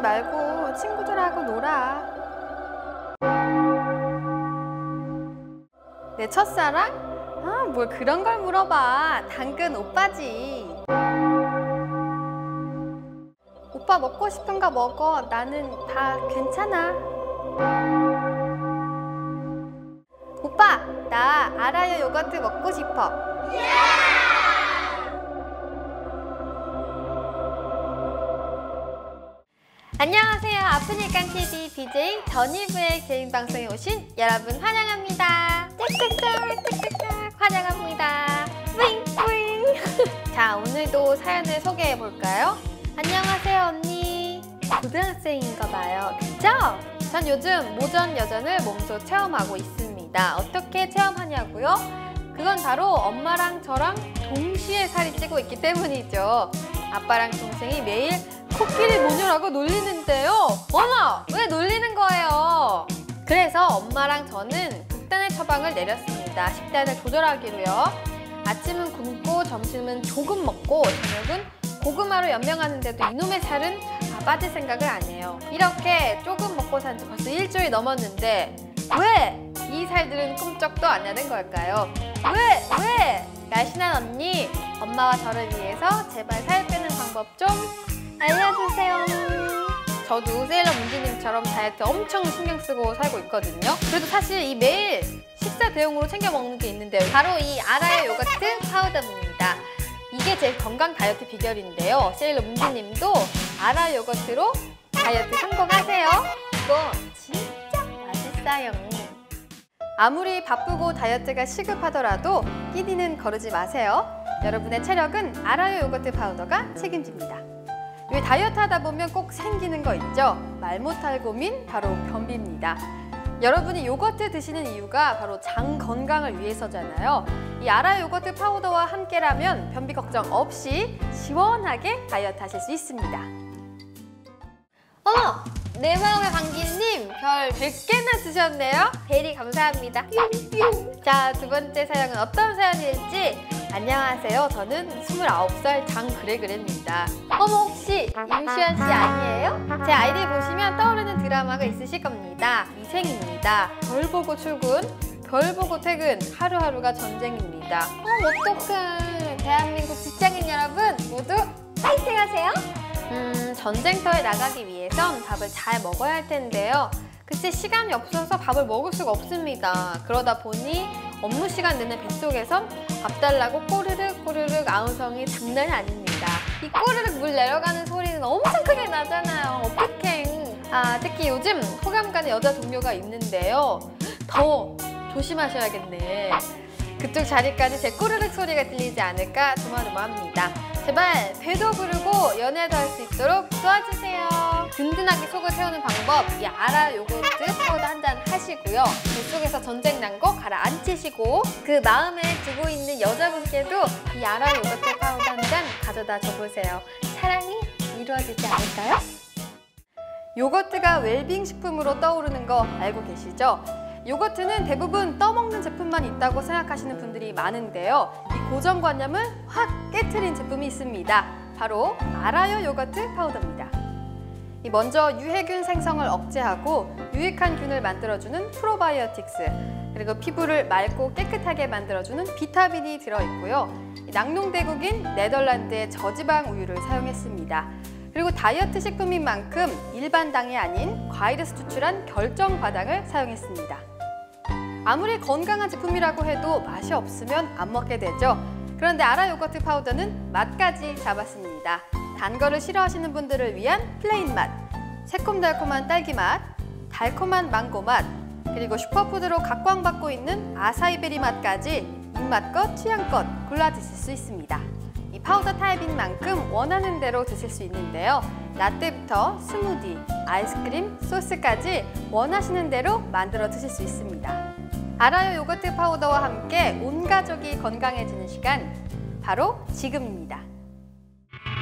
말고 친구들하고 놀아. 내 첫사랑? 아, 뭘 그런 걸 물어봐. 당근 오빠지. 오빠 먹고 싶은 거 먹어. 나는 다 괜찮아. 오빠, 나 알아요 요거트 먹고 싶어. 안녕하세요. 아프니까 TV BJ 전이브의 개인 방송에 오신 여러분 환영합니다. 짝짝짝 짝짝짝 환영합니다. 뿌잉 뿌잉. 자, 오늘도 사연을 소개해 볼까요? 안녕하세요, 언니. 고등학생인가 봐요. 그죠? 전 요즘 모전 여전을 몸소 체험하고 있습니다. 어떻게 체험하냐고요? 그건 바로 엄마랑 저랑 동시에 살이 찌고 있기 때문이죠. 아빠랑 동생이 매일 코끼리 모녀라고 놀리는데요. 어머, 왜 놀리는 거예요? 그래서 엄마랑 저는 극단의 처방을 내렸습니다. 식단을 조절하기로요. 아침은 굶고 점심은 조금 먹고 저녁은 고구마로 연명하는데도 이놈의 살은 다 빠질 생각을 안 해요. 이렇게 조금 먹고 산 지 벌써 일주일 넘었는데 왜 이 살들은 꿈쩍도 안 하는 걸까요? 왜? 왜? 날씬한 언니, 엄마와 저를 위해서 제발 살 빼는 방법 좀 알려주세요. 저도 세일러 문지님처럼 다이어트 엄청 신경 쓰고 살고 있거든요. 그래도 사실 이 매일 식사 대용으로 챙겨 먹는 게 있는데요. 바로 이 아라의 요거트 파우더입니다. 이게 제 건강 다이어트 비결인데요. 세일러 문지님도 아라 요거트로 다이어트 성공하세요. 이거 진짜 맛있어요. 아무리 바쁘고 다이어트가 시급하더라도 끼니는 거르지 마세요. 여러분의 체력은 아라요 요거트 파우더가 책임집니다. 왜 다이어트 하다 보면 꼭 생기는 거 있죠? 말 못할 고민 바로 변비입니다. 여러분이 요거트 드시는 이유가 바로 장 건강을 위해서잖아요. 이 아라 요거트 파우더와 함께라면 변비 걱정 없이 시원하게 다이어트 하실 수 있습니다. 어머! 내 마음의 방귀님 별 100개나 주셨네요. 대리 감사합니다. 자, 두 번째 사연은 어떤 사연일지 안녕하세요. 저는 29살 장그레그레입니다. 어머 혹시 임시완 씨 아니에요? 제 아이디 보시면 떠오르는 드라마가 있으실 겁니다. 이생입니다. 별 보고 출근, 별 보고 퇴근, 하루하루가 전쟁입니다. 어, 어떡해. 대한민국 직장인 여러분 모두 파이팅 하세요. 음, 전쟁터에 나가기 위해선 밥을 잘 먹어야 할 텐데요. 글쎄 시간이 없어서 밥을 먹을 수가 없습니다. 그러다 보니 업무 시간 내내 뱃속에선 밥 달라고 꼬르륵 꼬르륵 아우성이 장난이 아닙니다. 이 꼬르륵 물 내려가는 소리는 엄청 크게 나잖아요. 어떡해. 아, 특히 요즘 호감 가는 여자 동료가 있는데요. 더 조심하셔야겠네. 그쪽 자리까지 제 꼬르륵 소리가 들리지 않을까 조마조마합니다. 제발 배도 부르고 연애도 할 수 있도록 도와주세요. 든든하게 속을 채우는 방법 이 아라 요거트 파우더 한 잔 하시고요. 뱃속에서 전쟁 난 거 가라앉히시고 그 마음에 두고 있는 여자분께도 이 아라 요거트 파우더 한 잔 가져다 줘보세요. 사랑이 이루어지지 않을까요? 요거트가 웰빙 식품으로 떠오르는 거 알고 계시죠? 요거트는 대부분 떠먹는 제품만 있다고 생각하시는 분들이 많은데요. 이 고정관념을 확 깨트린 제품이 있습니다. 바로 아라요 요거트 파우더입니다. 이 먼저 유해균 생성을 억제하고 유익한 균을 만들어주는 프로바이오틱스 그리고 피부를 맑고 깨끗하게 만들어주는 비타민이 들어있고요. 이 낙농대국인 네덜란드의 저지방 우유를 사용했습니다. 그리고 다이어트 식품인 만큼 일반 당이 아닌 과일에서 추출한 결정 과당을 사용했습니다. 아무리 건강한 제품이라고 해도 맛이 없으면 안 먹게 되죠. 그런데 아라 요거트 파우더는 맛까지 잡았습니다. 단 거를 싫어하시는 분들을 위한 플레인 맛, 새콤달콤한 딸기 맛, 달콤한 망고 맛, 그리고 슈퍼푸드로 각광받고 있는 아사이베리 맛까지 입맛껏 취향껏 골라 드실 수 있습니다. 이 파우더 타입인 만큼 원하는 대로 드실 수 있는데요. 라떼부터 스무디, 아이스크림, 소스까지 원하시는 대로 만들어 드실 수 있습니다. 아라요 요거트 파우더와 함께 온 가족이 건강해지는 시간 바로 지금입니다.